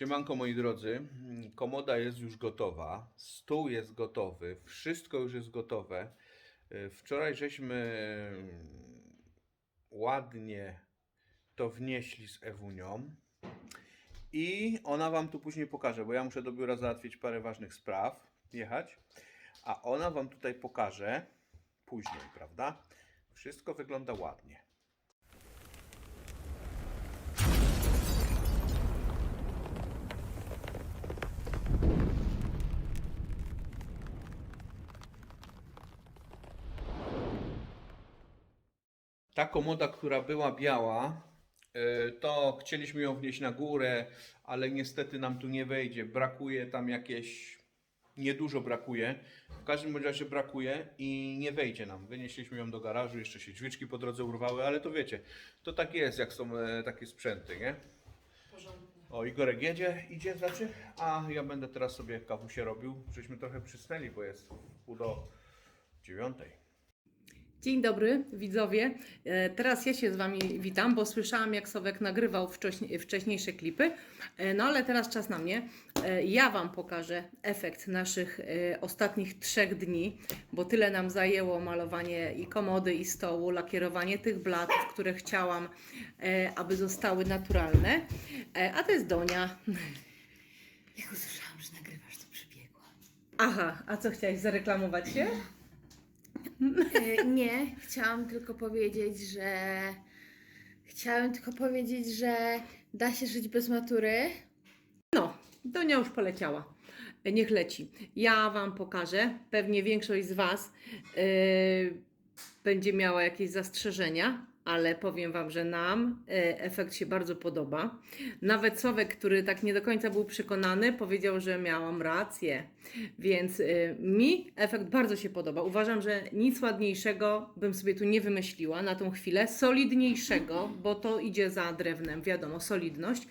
Siemanko moi drodzy, komoda jest już gotowa, stół jest gotowy, wszystko już jest gotowe. Y, Wczoraj żeśmy ładnie to wnieśli z Ewunią i ona Wam tu później pokaże, bo ja muszę do biura załatwić parę ważnych spraw, jechać, a ona Wam tutaj pokaże później, prawda? Wszystko wygląda ładnie. Ta komoda, która była biała, y, to chcieliśmy ją wnieść na górę, ale niestety nam tu nie wejdzie. Brakuje tam jakieś, niedużo brakuje. W każdym razie brakuje i nie wejdzie nam. Wynieśliśmy ją do garażu, jeszcze się drzwiczki po drodze urwały, ale to wiecie, to tak jest, jak są e, takie sprzęty, nie? O, Igorek jedzie, idzie znaczy, a ja będę teraz sobie kawusie robił, żeśmy trochę przysnęli, bo jest pół do dziewiątej. Dzień dobry widzowie. E, Teraz ja się z Wami witam, bo słyszałam jak Sowek nagrywał wcześniej, wcześniejsze klipy. E, No ale teraz czas na mnie. E, Ja Wam pokażę efekt naszych ostatnich trzech dni, bo tyle nam zajęło malowanie i komody, i stołu, lakierowanie tych blatów, które chciałam, aby zostały naturalne. A to jest Donia. Jak usłyszałam, że nagrywasz, to przybiegłam. Aha, a co chciałaś zareklamować się? E, nie, chciałam tylko powiedzieć, że. Chciałam tylko powiedzieć, że da się żyć bez matury. No, Donia już poleciała. Niech leci. Ja Wam pokażę. Pewnie większość z Was yy, będzie miała jakieś zastrzeżenia, ale powiem Wam, że nam yy, efekt się bardzo podoba. Nawet Sowek, który tak nie do końca był przekonany, powiedział, że miałam rację. Więc yy, mi efekt bardzo się podoba. Uważam, że nic ładniejszego bym sobie tu nie wymyśliła na tą chwilę. Solidniejszego, bo to idzie za drewnem, wiadomo, solidność.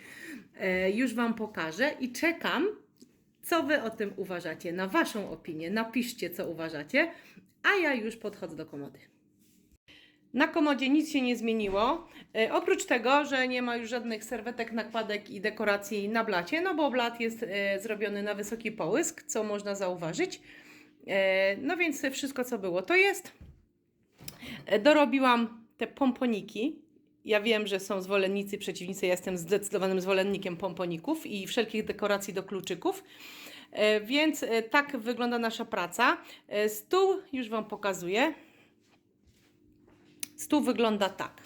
E, już Wam pokażę i czekam, co Wy o tym uważacie, na Waszą opinię. Napiszcie, co uważacie, a ja już podchodzę do komody. Na komodzie nic się nie zmieniło, e, oprócz tego, że nie ma już żadnych serwetek, nakładek i dekoracji na blacie, no bo blat jest e, zrobiony na wysoki połysk, co można zauważyć. E, no więc wszystko, co było, to jest. Dorobiłam te pomponiki. Ja wiem, że są zwolennicy, przeciwnicy. Ja jestem zdecydowanym zwolennikiem pomponików i wszelkich dekoracji do kluczyków. Więc tak wygląda nasza praca. Stół już Wam pokazuję. Stół wygląda tak.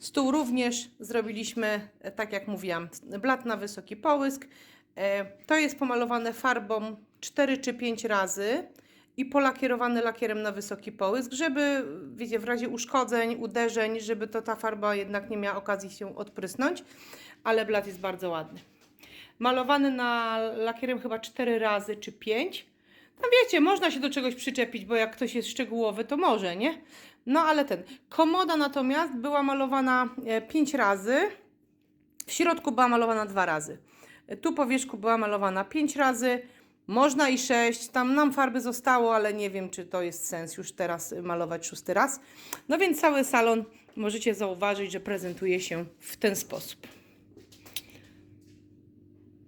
Stół również zrobiliśmy, e, tak jak mówiłam, blat na wysoki połysk. E, To jest pomalowane farbą 4 czy 5 razy i polakierowane lakierem na wysoki połysk, żeby, wiecie, w razie uszkodzeń, uderzeń, żeby to ta farba jednak nie miała okazji się odprysnąć, ale blat jest bardzo ładny. Malowany na lakierem chyba 4 razy czy 5. No wiecie, można się do czegoś przyczepić, bo jak ktoś jest szczegółowy, to może, nie? No ale ten. Komoda natomiast była malowana 5 razy. W środku była malowana dwa razy. Tu po wierzchu była malowana 5 razy. Można i 6. Tam nam farby zostało, ale nie wiem, czy to jest sens już teraz malować szósty raz. No więc cały salon możecie zauważyć, że prezentuje się w ten sposób.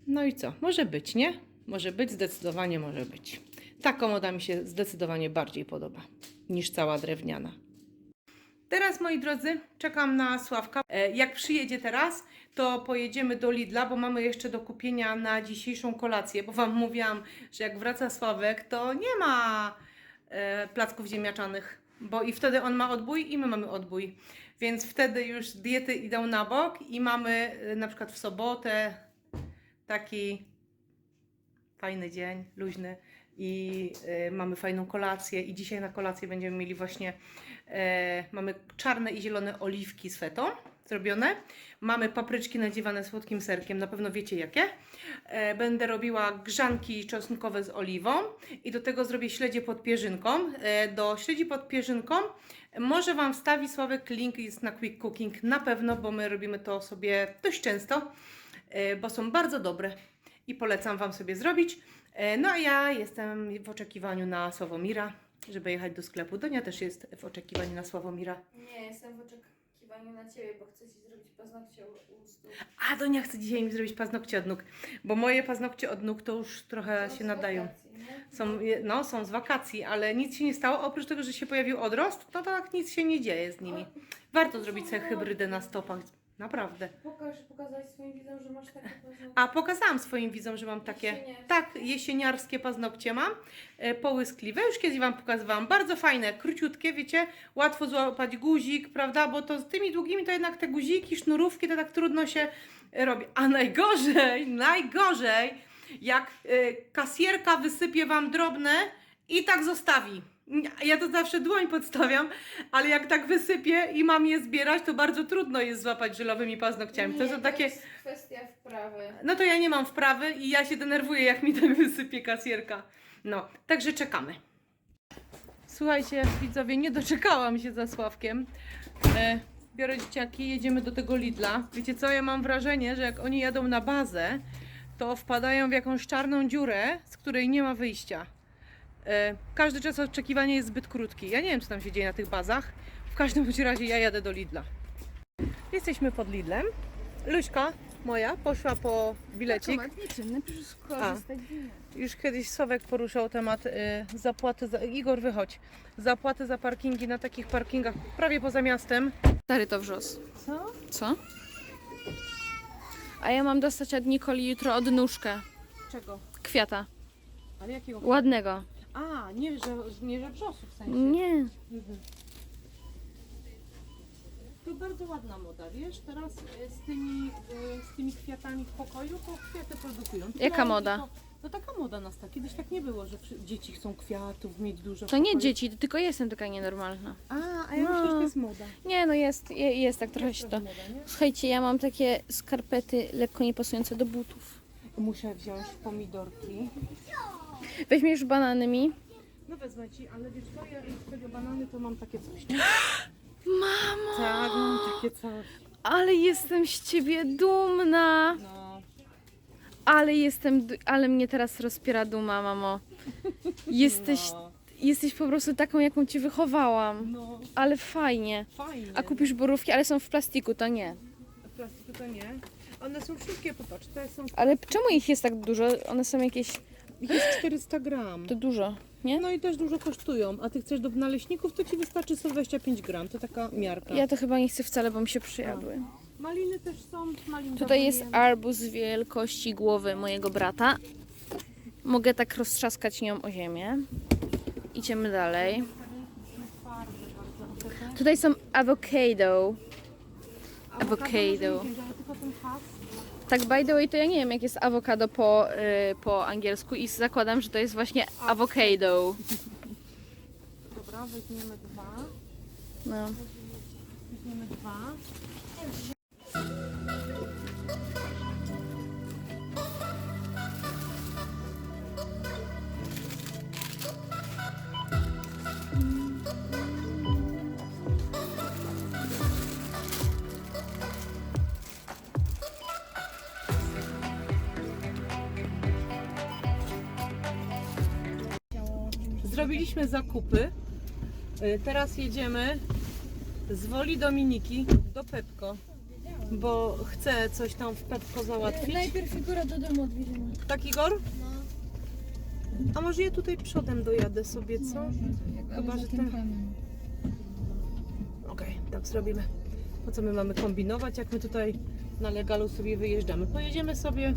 No i co? Może być, nie? Może być, zdecydowanie może być. Ta komoda mi się zdecydowanie bardziej podoba niż cała drewniana. Teraz, moi drodzy, czekam na Sławka. E, Jak przyjedzie teraz, to pojedziemy do Lidla, bo mamy jeszcze do kupienia na dzisiejszą kolację, bo Wam mówiłam, że jak wraca Sławek, to nie ma e, placków ziemniaczanych, bo i wtedy on ma odbój i my mamy odbój. Więc wtedy już diety idą na bok i mamy e, na przykład w sobotę taki fajny dzień, luźny i e, mamy fajną kolację i dzisiaj na kolację będziemy mieli właśnie e, mamy czarne i zielone oliwki z fetą zrobione. Mamy papryczki nadziewane słodkim serkiem, na pewno wiecie jakie. E, będę robiła grzanki czosnkowe z oliwą i do tego zrobię śledzie pod pierzynką. E, do śledzi pod pierzynką może Wam wstawi Sławek link jest na Quick Cooking na pewno, bo my robimy to sobie dość często, e, bo są bardzo dobre i polecam Wam sobie zrobić. E, No a ja jestem w oczekiwaniu na Sławomira, żeby jechać do sklepu. Donia też jest w oczekiwaniu na Sławomira. Nie, jestem w oczekiwaniu na ciebie, bo chcę ci zrobić paznokcie u stóp. A Donia chce dzisiaj mi zrobić paznokcie od nóg, bo moje paznokcie od nóg to już trochę Są się z nadają. wakacji, nie? Są, no, są z wakacji, ale nic się nie stało. Oprócz tego, że się pojawił odrost, to tak nic się nie dzieje z nimi. Warto zrobić sobie hybrydę na stopach. Naprawdę. Pokaż, pokazać swoim widzom, że masz takie paznokcie. A pokazałam swoim widzom, że mam takie. Jesieniarskie. Tak, jesieniarskie paznokcie mam. E, połyskliwe. Już kiedyś Wam pokazywałam. Bardzo fajne, króciutkie, wiecie. Łatwo złapać guzik, prawda? Bo to z tymi długimi to jednak te guziki, sznurówki to tak trudno się robi. A najgorzej, najgorzej, jak e, kasjerka wysypie Wam drobne i tak zostawi. Ja to zawsze dłoń podstawiam, ale jak tak wysypię i mam je zbierać, to bardzo trudno jest złapać żelowymi paznokciami. to Nie, są takie. jest kwestia wprawy. No to ja nie mam wprawy i ja się denerwuję, jak mi tak wysypie kasjerka. No, także czekamy. Słuchajcie, widzowie, nie doczekałam się za Sławkiem. E, biorę dzieciaki, jedziemy do tego Lidla. Wiecie co, ja mam wrażenie, że jak oni jadą na bazę, to wpadają w jakąś czarną dziurę, z której nie ma wyjścia. E, każdy czas oczekiwania jest zbyt krótki. Ja nie wiem, co tam się dzieje na tych bazach. W każdym bądź razie ja jadę do Lidla. Jesteśmy pod Lidlem. Luśka moja poszła po bilecik. proszę skorzystać Już kiedyś Sławek poruszał temat y, zapłaty za... Igor, wychodź. Zapłaty za parkingi na takich parkingach prawie poza miastem. Stary to wrzos. Co? Co? A ja mam dostać od Nikoli jutro odnóżkę Czego? kwiata. Ale jakiego? Ładnego. A, nie, że, nie, że wrzosów w sensie. Nie. Mhm. To bardzo ładna moda, wiesz? Teraz y, z tymi, y, z tymi kwiatami w pokoju, to kwiaty produkują. Jaka Tylko- moda? No taka moda nas tak. Kiedyś tak nie było, że wszy- dzieci chcą kwiatów mieć dużo. w To nie pokoju. dzieci, tylko jestem taka nienormalna. A, a ja No. myślę, że to jest moda. Nie, no jest, je- jest tak trochę się to to. moda, nie? Słuchajcie, ja mam takie skarpety lekko niepasujące do butów. Muszę wziąć pomidorki. Weźmiesz banany mi. No wezmę ci, ale wiesz co, ja z tego banany to mam takie coś. Mamo! Tak, mam takie coś. Ale jestem z ciebie dumna! No. Ale jestem, du- ale mnie teraz rozpiera duma, mamo. Jesteś, No, jesteś po prostu taką, jaką cię wychowałam. no Ale fajnie. fajnie. A kupisz borówki, ale są w plastiku, to nie. W plastiku to nie. One są wszystkie, popatrz, te są... Ale czemu ich jest tak dużo? One są jakieś... Ich jest 400 gram. To dużo, nie? No i też dużo kosztują. A ty chcesz do naleśników, to ci wystarczy 125 gram. To taka miarka. Ja to chyba nie chcę wcale, bo mi się przyjadły. Maliny też są. Malin Tutaj jest arbuz wielkości głowy mojego brata. Mogę tak roztrzaskać nią o ziemię. Idziemy dalej. Tutaj są avocado. Awokado. nie wzięłam, tylko ten has. Tak, by the way, to ja nie wiem, jak jest awokado po, y, po angielsku i zakładam, że to jest właśnie avocado. Dobra, weźmiemy dwa. No. Weźmiemy dwa. Zrobiliśmy zakupy. Y, Teraz jedziemy z Woli Dominiki do Pepko, bo chcę coś tam w Pepko załatwić. Najpierw figura do domu odwiedzimy. Tak, Igor? A może ja tutaj przodem dojadę sobie, co? Chyba, że ten... Okej, tak zrobimy. Po co my mamy kombinować, jak my tutaj na legalu sobie wyjeżdżamy? Pojedziemy sobie...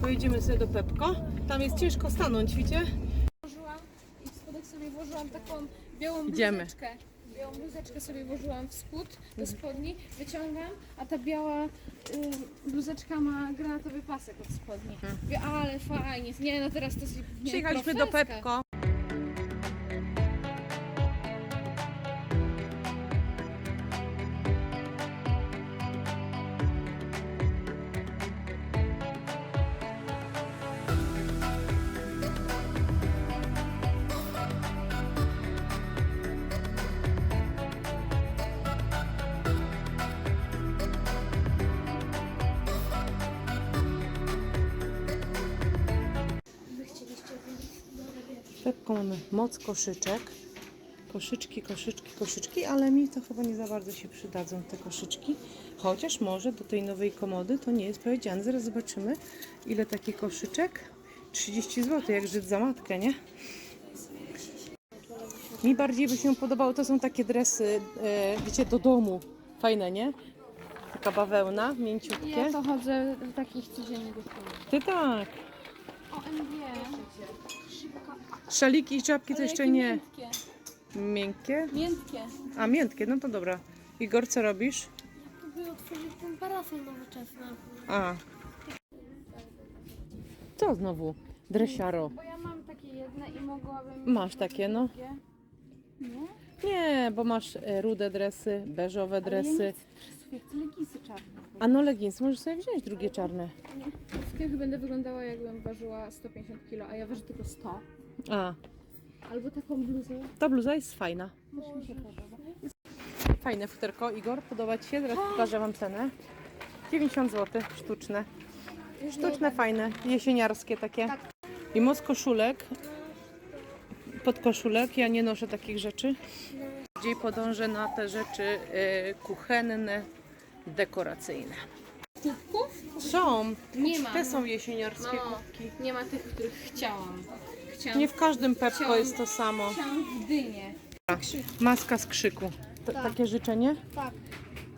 Pojedziemy sobie do Pepko. Tam jest ciężko stanąć, widzicie? Włożyłam i w spodek sobie włożyłam taką białą Idziemy. bluzeczkę. Białą bluzeczkę sobie włożyłam w spód do spodni, wyciągam, a ta biała y, bluzeczka ma granatowy pasek od spodni. Mówię, ale fajnie. Nie no teraz to jest nie, Mhm. Przyjechaliśmy do profeska. Pepko. Mamy moc koszyczek. Koszyczki, koszyczki, koszyczki, ale mi to chyba nie za bardzo się przydadzą te koszyczki. Chociaż może do tej nowej komody to nie jest powiedziane. Zaraz zobaczymy, ile taki koszyczek. 30 zł, jak Żyd za matkę, nie? Mi bardziej by się podobało, to są takie dresy, e, wiecie, do domu. Fajne, nie? Taka bawełna, mięciutkie. Ja to chodzę w takich codziennych. Ty tak. O, MG. Szaliki i czapki to jeszcze nie. Miętkie. Miękkie? miętkie. A, miętkie, no to dobra. Igor, co robisz? Próbuję otworzyć ten parafon nowoczesny. A. Co znowu? Dresiaro. Bo ja mam takie jedne i mogłabym... Masz takie, no. drugie. Nie? Nie, bo masz e, rude dresy, beżowe Ale ja nie dresy. chcę, chcę leginsy czarne. A no leginsy, możesz sobie wziąć drugie czarne. W tych będę wyglądała jakbym ważyła 150 kg, a ja ważę tylko 100. A, Albo taką bluzę. ta bluza jest fajna. Też mi się podoba. Fajne futerko, Igor, podoba Ci się? Zaraz pokażę Wam cenę. 90 zł, sztuczne. Sztuczne, fajne, jesieniarskie takie. I moc koszulek, podkoszulek, ja nie noszę takich rzeczy. Bardziej podążę na te rzeczy y, kuchenne, dekoracyjne. Kubków? Są, Nie ma. te są jesieniarskie No. kubki. Nie ma tych, których chciałam. Chciałam, Nie w każdym Pepko jest to samo. chciałam w. Maska z krzyku. T- Tak. Takie życzenie? Tak.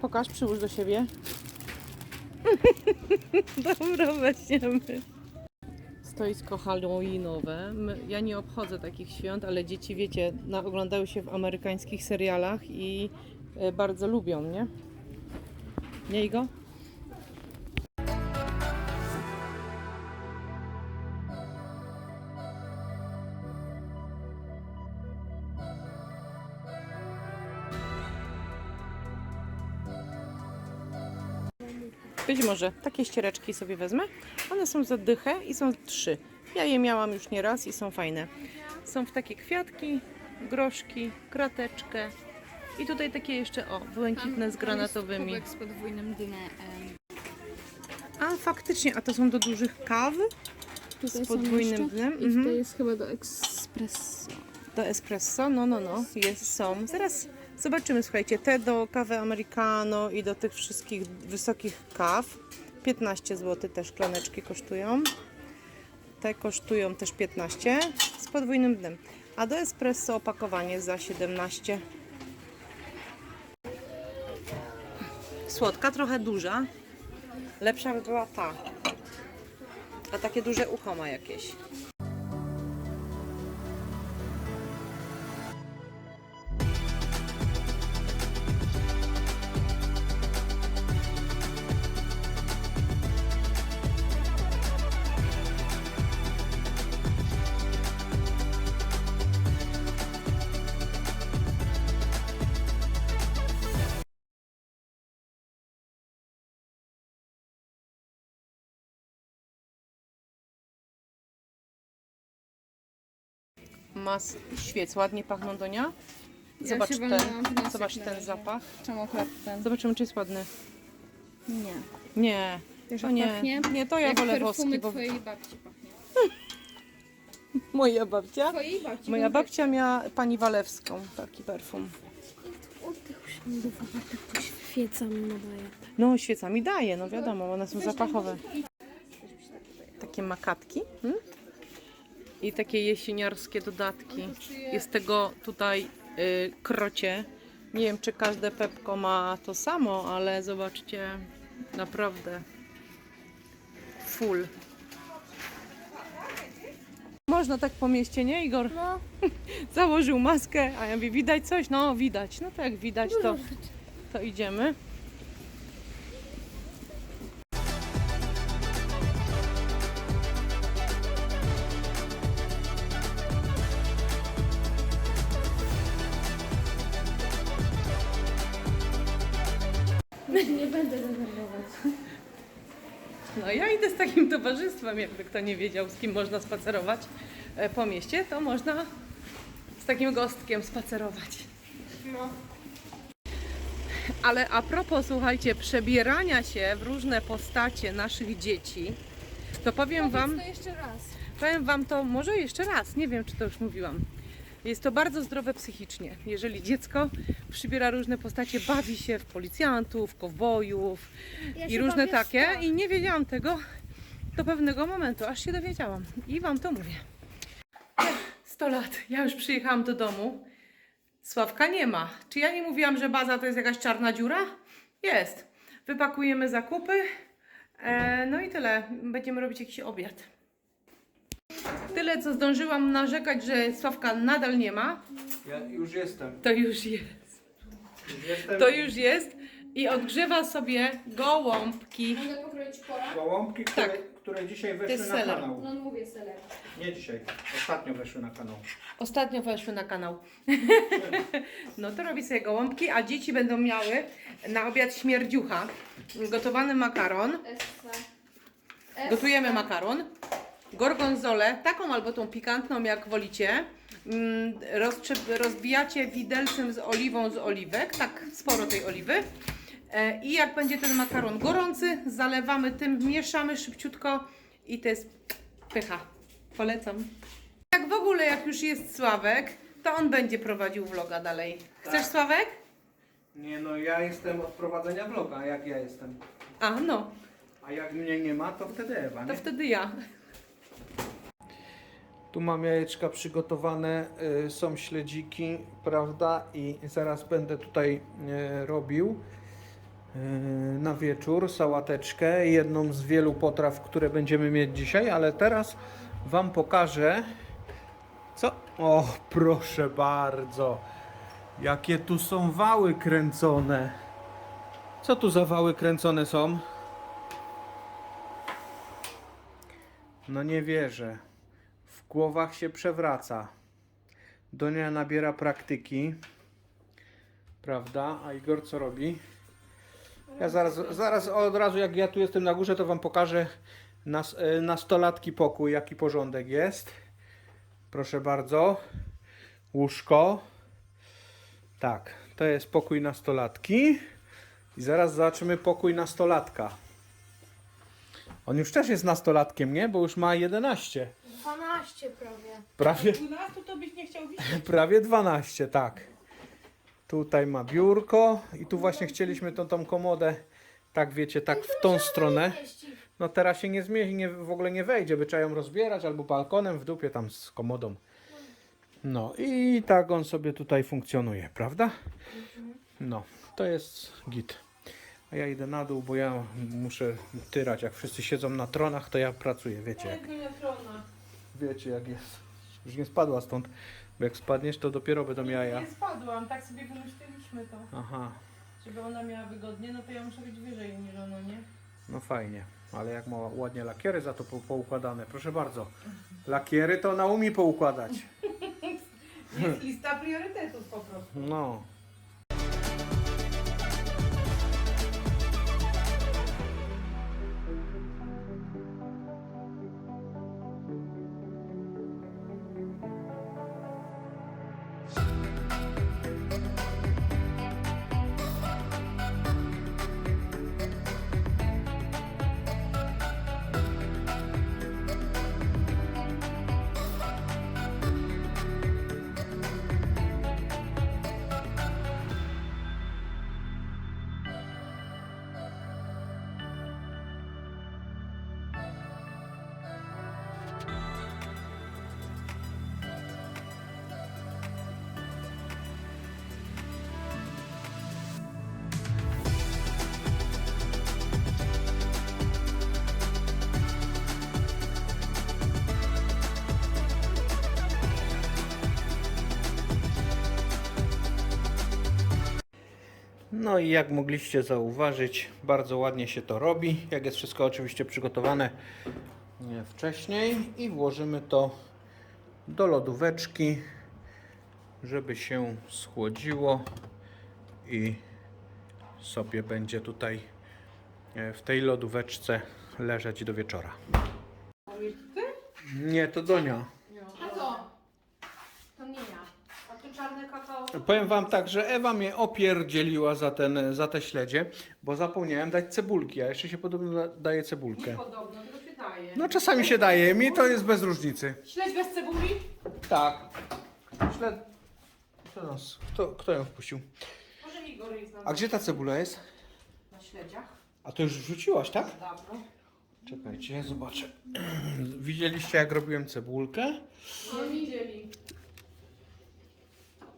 Pokaż, przyłóż do siebie. Dobra, weźmiemy. Stoisko halloweenowe. My- Ja nie obchodzę takich świąt, ale dzieci, wiecie, na, oglądały się w amerykańskich serialach i e, bardzo lubią, nie? Nie, Igo? Być może takie ściereczki sobie wezmę. One są za dychę i są trzy. Ja je miałam już nieraz i są fajne. Są w takie kwiatki, groszki, krateczkę i tutaj takie jeszcze, o, błękitne z granatowymi. Kubek z podwójnym dnem. A faktycznie, a to są do dużych kaw z podwójnym dnem. I Mhm. to jest chyba do espresso. Do espresso, no, no, no, jest, są. Zaraz zobaczymy, słuchajcie, te do kawy americano i do tych wszystkich wysokich kaw. 15 zł te szklaneczki kosztują. Te kosztują też 15 z podwójnym dnem. A do espresso opakowanie za 17. Słodka, trochę duża. Lepsza by była ta. A takie duże ucho ma jakieś. Mas świec, ładnie pachną Donia. Ja Zobacz się ten, zobacz ten zapach. Czemu ten? Zobaczymy, czy jest ładny. Nie. Nie, Wiesz, to nie. pachnie? Nie, to ja Jak wolę woski, bo twojej babci pachnie. moja babcia. Twojej babci? Moja babcia miała pani Walewską taki perfum. Oddech uśmiechu, tak świeca mi nadaje. No, świecami daje, no wiadomo, one są zapachowe. Takie makatki. Hmm? I takie jesieniarskie dodatki. Jest tego tutaj y, krocie. Nie wiem, czy każde Pepko ma to samo, ale zobaczcie, naprawdę full. Można tak po mieście, nie Igor? No, Założył maskę, a ja mówię, widać coś? No, widać. No to jak widać, to, to idziemy. Nie będę rezerwować. No ja idę z takim towarzystwem, jakby kto nie wiedział, z kim można spacerować e, po mieście, to można z takim gostkiem spacerować. No. Ale a propos, słuchajcie, przebierania się w różne postacie naszych dzieci, to powiem Wam, to jeszcze raz. powiem Wam to może jeszcze raz, nie wiem czy to już mówiłam. Jest to bardzo zdrowe psychicznie. Jeżeli dziecko przybiera różne postacie, bawi się w policjantów, kowbojów Ja i różne takie i nie wiedziałam tego do pewnego momentu, aż się dowiedziałam i Wam to mówię. 100 lat, ja już przyjechałam do domu, Sławka nie ma. Czy ja nie mówiłam, że baza to jest jakaś czarna dziura? Jest. Wypakujemy zakupy, e, no i tyle. Będziemy robić jakiś obiad. Tyle, co zdążyłam narzekać, że Sławka nadal nie ma, Ja już jestem. to już jest. Już jestem. To już jest i odgrzewa sobie gołąbki. Mogę pokroić pora? Gołąbki, które, Tak. które dzisiaj To weszły jest na seler. kanał. No mówię seler. Nie dzisiaj, ostatnio weszły na kanał. Ostatnio weszły na kanał. No to robi sobie gołąbki, a dzieci będą miały na obiad śmierdziucha. Gotowany makaron. Essa. Gotujemy makaron. Gorgonzolę, taką albo tą pikantną, jak wolicie. Mm, rozbijacie widelcem z oliwą z oliwek, tak sporo tej oliwy. E, I jak będzie ten makaron gorący, zalewamy tym, mieszamy szybciutko i to jest pycha. Polecam. Jak w ogóle, jak już jest Sławek, to on będzie prowadził vloga dalej. Chcesz Tak. Sławek? Nie no, ja jestem od prowadzenia vloga, a jak ja jestem. A no, A jak mnie nie ma, to wtedy Ewa, to nie? wtedy ja. Tu mam jajeczka przygotowane, y, są śledziki, prawda? I zaraz będę tutaj y, robił y, na wieczór sałateczkę, jedną z wielu potraw, które będziemy mieć dzisiaj, ale teraz Wam pokażę, co... O, proszę bardzo, jakie tu są wały kręcone. Co tu za wały kręcone są? No nie wierzę. Głowach się przewraca. Donia nabiera praktyki. Prawda? A Igor co robi? Ja zaraz, zaraz od razu jak ja tu jestem na górze, to wam pokażę nas, e, nastolatki pokój, jaki porządek jest. Proszę bardzo. Łóżko. Tak, to jest pokój nastolatki. I zaraz zobaczymy pokój nastolatka. On już też jest nastolatkiem, nie? Bo już ma 11. 12 prawie. Prawie, 12 to byś nie chciał widzieć. prawie 12, tak. Tutaj ma biurko i tu właśnie chcieliśmy tą, tą komodę, tak wiecie, tak w tą stronę. No teraz się nie zmieści, nie, w ogóle nie wejdzie, by trzeba ją rozbierać albo balkonem w dupie tam z komodą. No i tak on sobie tutaj funkcjonuje, prawda? No, to jest git. A ja idę na dół, bo ja muszę tyrać. Jak wszyscy siedzą na tronach, to ja pracuję, wiecie jak. Wiecie jak jest. Już nie spadła stąd, bo jak spadniesz, to dopiero będą jaja. Nie spadłam, tak sobie wymyśliliśmy to. Aha, Żeby ona miała wygodnie, no to ja muszę być wyżej niż ona, nie? no fajnie. Ale jak ma ładnie lakiery za to po, poukładane, proszę bardzo. Lakiery to ona umie poukładać. Jest lista priorytetów po prostu. No. No i jak mogliście zauważyć, bardzo ładnie się to robi. Jak jest wszystko oczywiście przygotowane e, wcześniej i włożymy to do lodóweczki, żeby się schłodziło i sobie będzie tutaj e, w tej lodóweczce leżeć do wieczora. Nie, to Donia. A to? To nie ja. Czarne kakao. Powiem wam tak, że Ewa mnie opierdzieliła za, ten, za te śledzie, bo zapomniałem dać cebulki, a jeszcze się podobno da- daje cebulkę. Podobno, tylko się daje. No czasami się daje, mi to jest bez różnicy. Śledź bez cebuli? Tak. Śled... Kto, nas... kto, kto ją wpuścił? Może Igor jest A gdzie ta cebula jest? na śledziach. A to już wrzuciłaś, tak? Dawno. Czekajcie, zobaczę. Widzieliście jak robiłem cebulkę? Nie widzieli.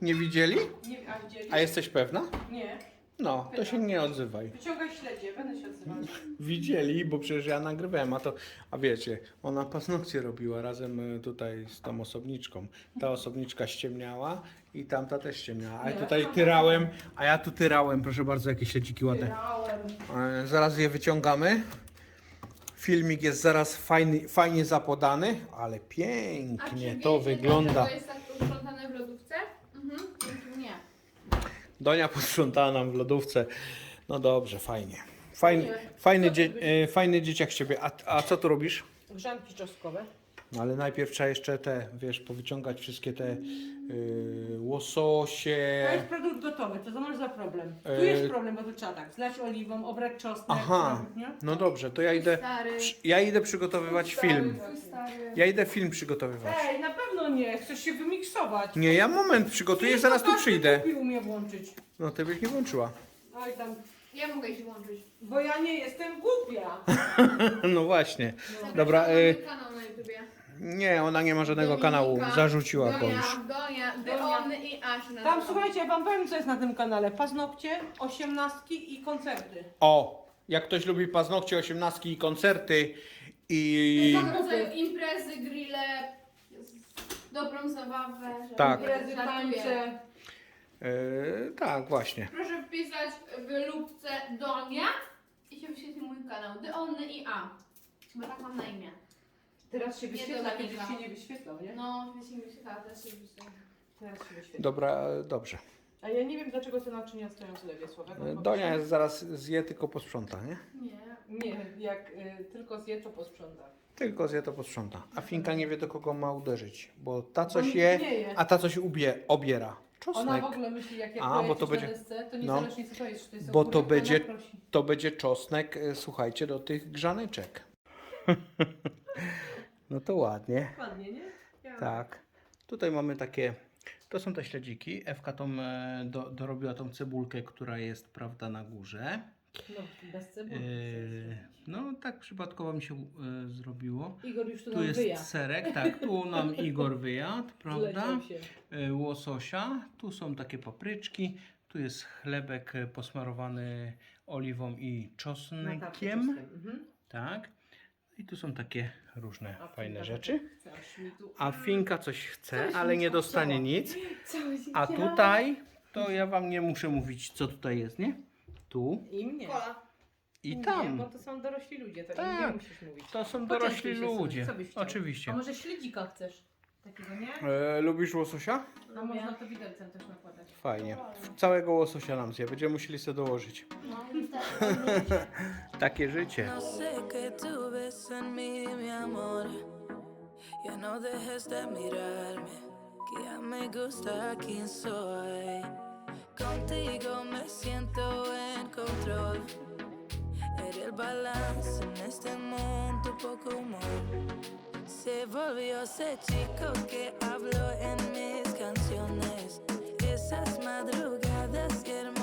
Nie widzieli? Nie, a widzieli? A jesteś pewna? Nie. No, to się nie odzywaj. Wyciągaj śledzie, będę się odzywać. Widzieli, bo przecież ja nagrywałem, a to, a wiecie, ona paznokcie robiła razem e, tutaj z tą osobniczką. Ta osobniczka ściemniała i tamta też ściemniała. A ja tutaj tyrałem, a ja tu tyrałem, proszę bardzo, jakieś śledziki ładne. Grałem. E, Zaraz je wyciągamy. Filmik jest zaraz fajny, fajnie zapodany, ale pięknie to wygląda. dlaczego jest tak posprzątane w lodówce? Mhm. Nie. Donia posprzątała nam w lodówce. No dobrze, fajnie. Fajny, fajny, dzie, e, fajny dzieciak z ciebie. A, a co tu robisz? Grzanki czosnkowe. No ale najpierw trzeba jeszcze te, wiesz, powyciągać wszystkie te yy, łososie. To jest produkt gotowy, to co masz za problem? Tu E, jest problem, bo tu trzeba tak, zlać oliwą, obrać czosnek. Aha, zrobić, nie? no dobrze, to ja idę, Stary. przy- ja idę przygotowywać film. Ja idę film przygotowywać. Ej, na pewno nie, chcesz się wymiksować. Nie, ja moment przygotuję, zaraz tu przyjdę. Mnie włączyć. No ty byś nie włączyła. Oj tam, Ja mogę się włączyć. bo ja nie jestem głupia. No właśnie. Zapraszam Dobra, na y- mój kanał. Nie, ona nie ma żadnego Dominika, kanału, zarzuciła go Donia. Deony i. Tam słuchajcie, ja wam powiem co jest na tym kanale. Paznokcie, osiemnastki i koncerty. O, jak ktoś lubi paznokcie, osiemnastki i koncerty i... Rodzaju imprezy, grille, dobrą zabawę. Tak. Imprezy, Żartuję. tańce. Yy, tak, właśnie. Proszę wpisać w lubce Donia i się wyświetli mój kanał. Deony i A. Bo tak mam na imię. Teraz się wyświetla, kiedyś się nie wyświetlał, nie? No, więc mi wyświetla, teraz się wyświetla. Teraz się wyświetla. Dobra, dobrze. A ja nie wiem dlaczego te naczynia stoją z lewej Sławek. Yy, Donia jest zaraz zje, tylko posprząta, nie? Nie. Nie, jak y, tylko zje to posprząta. Tylko zje, to posprząta. A Finka nie wie, do kogo ma uderzyć, bo ta coś Bo je, nie je. a ta coś ubie, obiera. Ona Czosnek. w ogóle myśli, jak ja A, bo to będzie- na desce, to no. niezależnie co to jest, czy to jest Bo to ogórek, będzie- ona prosi. To będzie czosnek, e, słuchajcie, do tych grzaneczek. no to ładnie. Ładnie, nie? Ja. Tak. Tutaj mamy takie, to są te śledziki. Ewka tą, e, do, dorobiła tą cebulkę, która jest, prawda, na górze. No, bez cebuli. E, no tak przypadkowo mi się e, zrobiło. Igor już tu, Tu nam jest wyja. serek, tak, tu nam Igor wyjadł, prawda? Łososia, tu są takie papryczki, tu jest chlebek posmarowany oliwą i czosnkiem. Mhm. tak. I tu są takie różne A fajne rzeczy. A Finka coś chce, Coś ale nie dostanie nic. A tutaj, to ja wam nie muszę mówić, co tutaj jest, nie? Tu I mnie. I Nie, tam. bo to są dorośli ludzie, to im Tak. nie musisz mówić. To są Poczęstuj dorośli sobie, ludzie. co byś chciał? Oczywiście. A może śledzika chcesz? Takiego, nie? E, lubisz łososia? A można to widelcem też nakładać. Fajnie. Całego łososia nam zje. Będziemy musieli sobie dołożyć. No, wystarczy. Takie życie. No sé qué tú ves en mí, mi amor. Ya no dejes de mirarme, que ya me gusta quién soy. Contigo me siento en control. Eres el balance en este. Volvió ese chico que habló en mis canciones. Esas madrugadas y hermosas